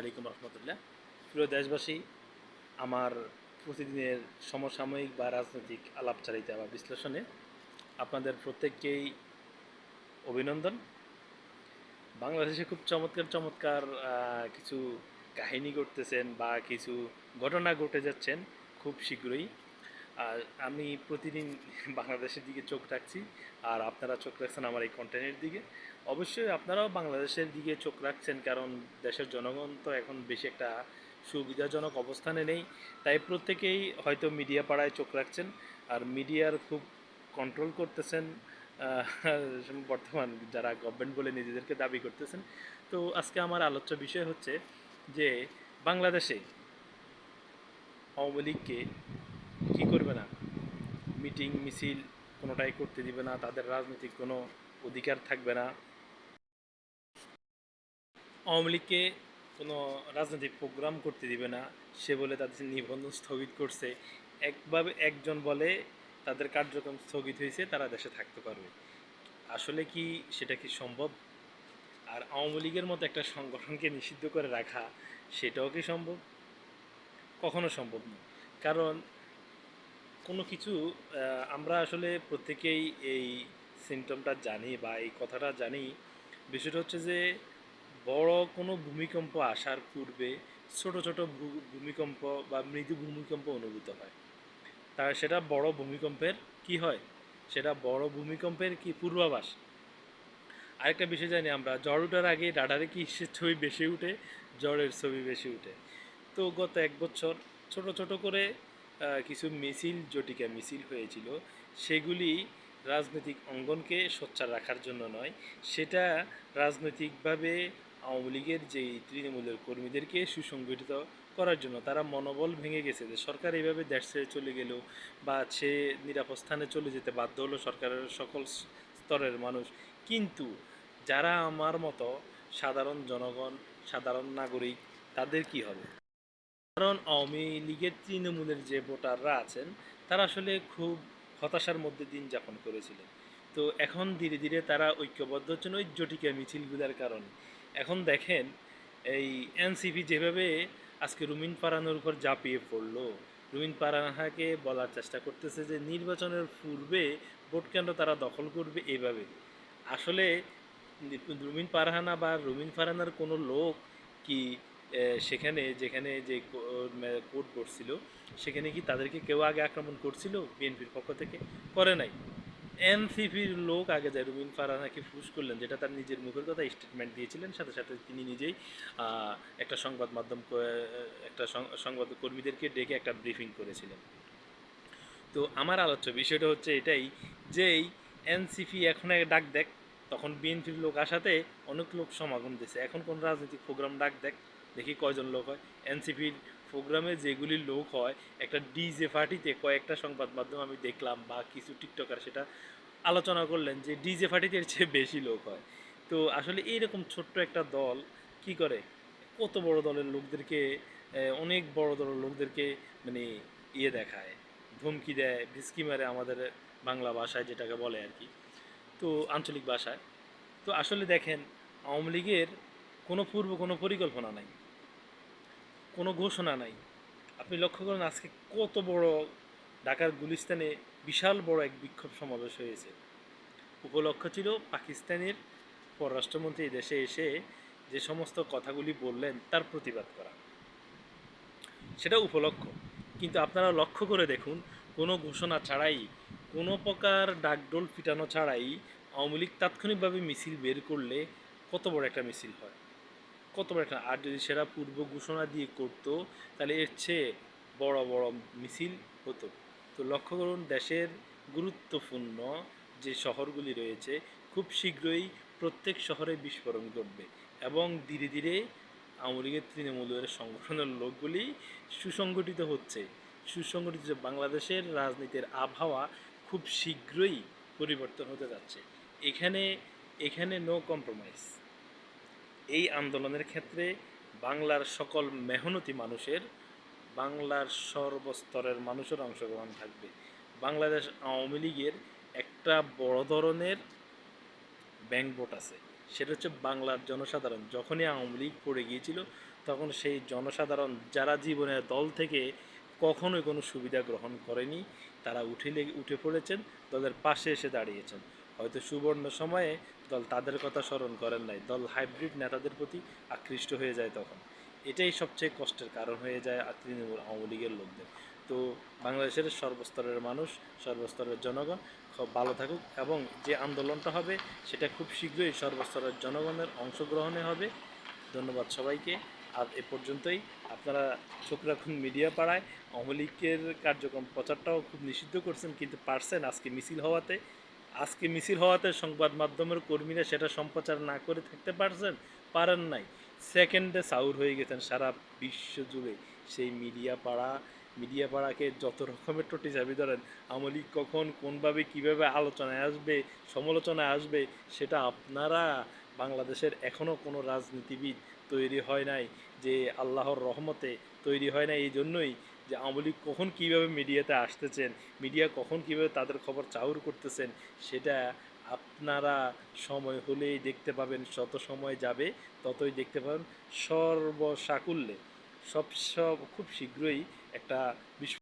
আলাইকুম রহমতুল্লাহ। প্রিয় দেশবাসী, আমার প্রতিদিনের সমসাময়িক বা রাজনৈতিক আলাপচারিতা বা বিশ্লেষণে আপনাদের প্রত্যেককেই অভিনন্দন। বাংলাদেশে খুব চমৎকার চমৎকার কিছু কাহিনী ঘটতেছেন বা কিছু ঘটনা ঘটে যাচ্ছেন খুব শীঘ্রই। আর আমি প্রতিদিন বাংলাদেশের দিকে চোখ রাখছি, আর আপনারা চোখ রাখছেন আমার এই কন্টেন্টের দিকে। অবশ্যই আপনারাও বাংলাদেশের দিকে চোখ রাখছেন, কারণ দেশের জনগণ তো এখন বেশি একটা সুবিধাজনক অবস্থানে নেই, তাই প্রত্যেকেই হয়তো মিডিয়া পাড়ায় চোখ রাখছেন, আর মিডিয়ার খুব কন্ট্রোল করতেছেন বর্তমান যারা গভর্নমেন্ট বলে নিজেদেরকে দাবি করতেছেন। তো আজকে আমার আলোচ্য বিষয় হচ্ছে যে বাংলাদেশে আওয়ামী লীগকে কী করবে না? মিটিং, মিছিল কোনোটাই করতে দিবে না, তাদের রাজনৈতিক কোনো অধিকার থাকবে না। আওয়ামী লীগকে কোনো রাজনৈতিক প্রোগ্রাম করতে দিবে না, সে বলে তাদের নিবন্ধন স্থগিত করছে। একভাবে একজন বলে তাদের কার্যক্রম স্থগিত হয়েছে, তারা দেশে থাকতে পারবে। আসলে কি সেটা কি সম্ভব? আর আওয়ামী লীগের মতো একটা সংগঠনকে নিষিদ্ধ করে রাখা, সেটাও কি সম্ভব? কখনো সম্ভব নয়। কারণ কোনো কিছু আমরা আসলে প্রত্যেকেই এই সিমটমটা জানি বা এই কথাটা জানি। বিষয়টা হচ্ছে যে, বড় কোনো ভূমিকম্প আসার পূর্বে ছোট ছোট ভূমিকম্প বা মৃদু ভূমিকম্প অনুভূত হয়। তার সেটা বড় ভূমিকম্পের কি হয়? সেটা বড় ভূমিকম্পের কি পূর্বাভাস? আরেকটা বিষয় জানি আমরা ঝড় ওঠার আগে রাডারে কি ছবি বেশি উঠে? জ্বরের ছবি বেশি উঠে। তো গত এক বছর ছোট ছোট করে কিছু মিছিল, জটিকা মিছিল হয়েছিল। সেগুলি রাজনৈতিক অঙ্গনকে সোচ্চার রাখার জন্য নয়। সেটা রাজনৈতিকভাবে আওয়ামী লীগের যেই তৃণমূলের কর্মীদেরকে সুসংগঠিত করার জন্য তারা মনোবল ভেঙে গেছে যে সরকার এইভাবে দেশ ছেড়ে চলে গেল বা সে নিরাপদ স্থানে চলে যেতে বাধ্য হলো সরকারের সকল স্তরের মানুষ। কিন্তু যারা আমার মতো সাধারণ জনগণ, সাধারণ নাগরিক, তাদের কি হবে? কারণ আওয়ামী লীগের তৃণমূলের যে ভোটাররা আছেন, তারা আসলে খুব হতাশার মধ্যে দিন যাপন করেছিলেন। তো এখন ধীরে ধীরে তারা ঐক্যবদ্ধ হচ্ছেন ওই জটিকা মিছিলগুলোর কারণে। এখন দেখেন, এই এনসিপি যেভাবে আজকে রুমিন পারানোর উপর ঝাঁপিয়ে পড়ল, রুমিন পারানাকে বলার চেষ্টা করতেছে যে নির্বাচনের পূর্বে ভোট কেন্দ্র তারা দখল করবে এভাবে। আসলে রুমিন পারহানা বা রুমিন ফারানার কোনো লোক কি সেখানে, যেখানে যে কোর্ট করছিল, সেখানে কি তাদেরকে কেউ আগে আক্রমণ করছিল বিএনপির পক্ষ থেকে? করে নাই। এনসিপির লোক আগে যায় রুমিন ফারহানাকে ফুস করলেন, যেটা তার নিজের মুখের কথা স্টেটমেন্ট দিয়েছিলেন, সাথে সাথে তিনি নিজেই একটা সংবাদ মাধ্যম একটা সংবাদ কর্মীদেরকে ডেকে একটা ব্রিফিং করেছিলেন। তো আমার আলোচ্য বিষয়টা হচ্ছে এটাই, যে এনসিপি এখন ডাক দেখ তখন বিএনপির লোক আসাতে অনেক লোক সমাগম দিছে। এখন কোন রাজনৈতিক প্রোগ্রাম ডাক দেখ দেখি কয়জন লোক হয়। এনসিপির প্রোগ্রামে যেগুলি লোক হয়, একটা ডিজে পার্টিতে কয়েকটা সংবাদ মাধ্যম আমি দেখলাম বা কিছু টিকটকার সেটা আলোচনা করলেন যে ডিজে পার্টিতে এর চেয়ে বেশি লোক হয়। তো আসলে এইরকম ছোট্ট একটা দল কি করে? কত বড় দলের লোকদেরকে অনেক বড় দলের লোকদেরকে মানে ইয়ে দেখায়, ধমকি দেয় ভিসকি মারে আমাদের বাংলা ভাষায় যেটাকে বলে আর কি। তো আঞ্চলিক ভাষায়। তো আসলে দেখেন, আওয়ামী লীগের কোনো পূর্ব কোনো পরিকল্পনা নাই। কোনো ঘোষণা নাই। আপনি লক্ষ্য করেন আজকে কত বড় ঢাকার গুলিস্তানে বিশাল বড় এক বিক্ষোভ সমাবেশ হয়েছে। উপলক্ষ ছিল পাকিস্তানের পররাষ্ট্রমন্ত্রী দেশে এসে যে সমস্ত কথাগুলি বললেন তার প্রতিবাদ করা। সেটা উপলক্ষ। কিন্তু আপনারা লক্ষ্য করে দেখুন, কোনো ঘোষণা ছাড়াই, কোনো প্রকার ডাকডোল ফিটানো ছাড়াই আওয়ামী লীগ তাৎক্ষণিকভাবে মিছিল বের করলে কত বড় একটা মিছিল হয়। কত বড় একটা আর যদি সেটা পূর্ব ঘোষণা দিয়ে করতো, তাহলে এর চেয়ে বড় বড় মিছিল হতো। তো লক্ষ্য করুন, দেশের গুরুত্বপূর্ণ যে শহরগুলি রয়েছে, খুব শীঘ্রই প্রত্যেক শহরে বিস্ফোরণ ঘটবে এবং ধীরে ধীরে আওয়ামী লীগের তৃণমূলের সংগঠনের লোকগুলি সুসংগঠিত হচ্ছে। সুসংগঠিত বাংলাদেশের রাজনীতির আবহাওয়া খুব শীঘ্রই পরিবর্তন হতে যাচ্ছে। এখানে এখানে নো কম্প্রোমাইজ এই আন্দোলনের ক্ষেত্রে বাংলার সকল মেহনতি মানুষের, বাংলার সর্বস্তরের মানুষের অংশগ্রহণ থাকবে। বাংলাদেশ আওয়ামী লীগের একটা বড় ধরনের ব্যাংক ভোট আছে। সেটা হচ্ছে বাংলার জনসাধারণ। যখনই আওয়ামী লীগ পড়ে গিয়েছিল, তখন সেই জনসাধারণ যারা জীবনের দল থেকে কখনোই কোনো সুবিধা গ্রহণ করেনি, তারা উঠে উঠে পড়েছেন দলের পাশে এসে দাঁড়িয়েছেন। হয়তো সুবর্ণ সময়ে দল তাদের কথা স্মরণ করেন নাই। দল হাইব্রিড নেতাদের প্রতি আকৃষ্ট হয়ে যায় তখন। এটাই সবচেয়ে কষ্টের কারণ হয়ে যায় তৃণমূল আওয়ামী লীগের লোকদের। তো বাংলাদেশের সর্বস্তরের মানুষ, সর্বস্তরের জনগণ খুব ভালো থাকুক এবং যে আন্দোলনটা হবে সেটা খুব শীঘ্রই সর্বস্তরের জনগণের অংশগ্রহণে হবে। ধন্যবাদ সবাইকে। আর এ পর্যন্তই। আপনারা চোখ রাখুন মিডিয়া পাড়ায়। আওয়ামী লীগের কার্যক্রম প্রচারটাও খুব নিষিদ্ধ করছেন কিন্তু পারছেন আজকে মিছিল হওয়াতে। আজকে মিছিল হওয়াতে সংবাদ মাধ্যমের কর্মীরা সেটা সম্প্রচার না করে থাকতে পারছেন, পারেন নাই। সেকেন্ডে সাউর হয়ে গেছেন সারা বিশ্ব জুড়ে। সেই মিডিয়া পাড়া মিডিয়া পাড়াকে যত রকমের টোটি চাবি ধরেন আওয়ামী লীগ কখন, কোনভাবে, কীভাবে আলোচনায় আসবে, সমালোচনায় আসবে, সেটা আপনারা বাংলাদেশের এখনও কোনো রাজনীতিবিদ তৈরি হয় নাই যে আল্লাহর রহমতে তৈরি হয় না এই জন্যই যে আওয়ামী লীগ কখন কীভাবে মিডিয়াতে আসতেছেন, মিডিয়া কখন কীভাবে তাদের খবর চাউর করতেছেন, সেটা আপনারা সময় হলেই দেখতে পাবেন, যত সময় যাবে ততই দেখতে পাবেন। সর্বসাকুল্যে সব সব খুব শীঘ্রই একটা বিশ্ব